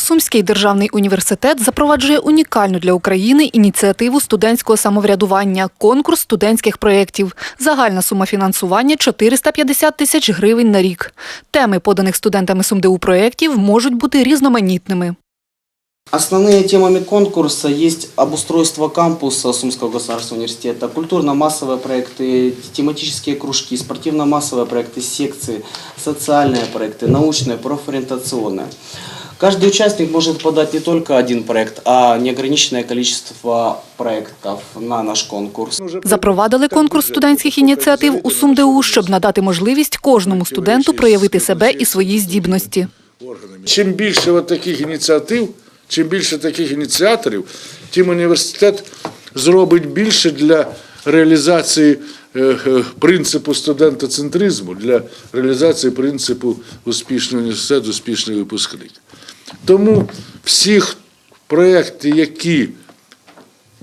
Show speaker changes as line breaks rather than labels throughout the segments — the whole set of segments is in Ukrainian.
Сумський державний університет запроваджує унікальну для України ініціативу студентського самоврядування конкурс студентських проєктів. Загальна сума фінансування 450 тисяч гривень на рік. Теми поданих студентами СумДУ проєктів можуть бути різноманітними.
Основные темами конкурса есть обустройство кампуса Сумского государственного университета, культурно-массовые проекты, тематические кружки, спортивно-массовые проекты, секции, социальные проекты, научные, профориентационные. Каждый участник может подать не только один проект, а неограниченное количество проектов на наш конкурс.
Запровадили конкурс студентських ініціатив у СумДУ, щоб надати можливість кожному студенту проявити себе і свої здібності.
Чим більше от таких ініціатив, чим більше таких ініціаторів, тим університет зробить більше для реалізації е, е, принципу студентоцентризму, для реалізації принципу успішного університету, успішний випускник. Тому всі проекти, які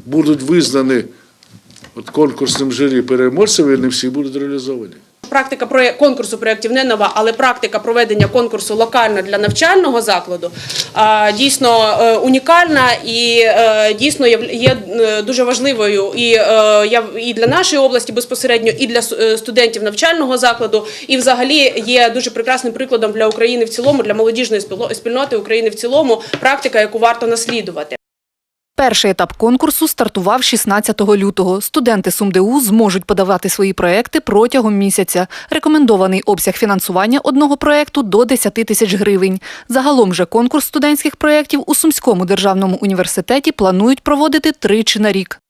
будуть визнані от конкурсним журі переможцями, вони всі будуть реалізовані.
Практика конкурсу проєктів не нова, але практика проведення конкурсу локально для навчального закладу дійсно е, унікальна і е, дійсно є, е, дуже важливою і, для нашої області безпосередньо, і для студентів навчального закладу, і взагалі є дуже прекрасним прикладом для України в цілому, для молодіжної спільноти України в цілому, практика, яку варто наслідувати.
Перший етап конкурсу стартував 16 лютого. Студенти СумДУ зможуть подавати свої проекти протягом місяця. Рекомендований обсяг фінансування одного проекту до 10 тисяч гривень. Загалом же конкурс студентських проєктів у Сумському державному університеті планують проводити тричі на рік.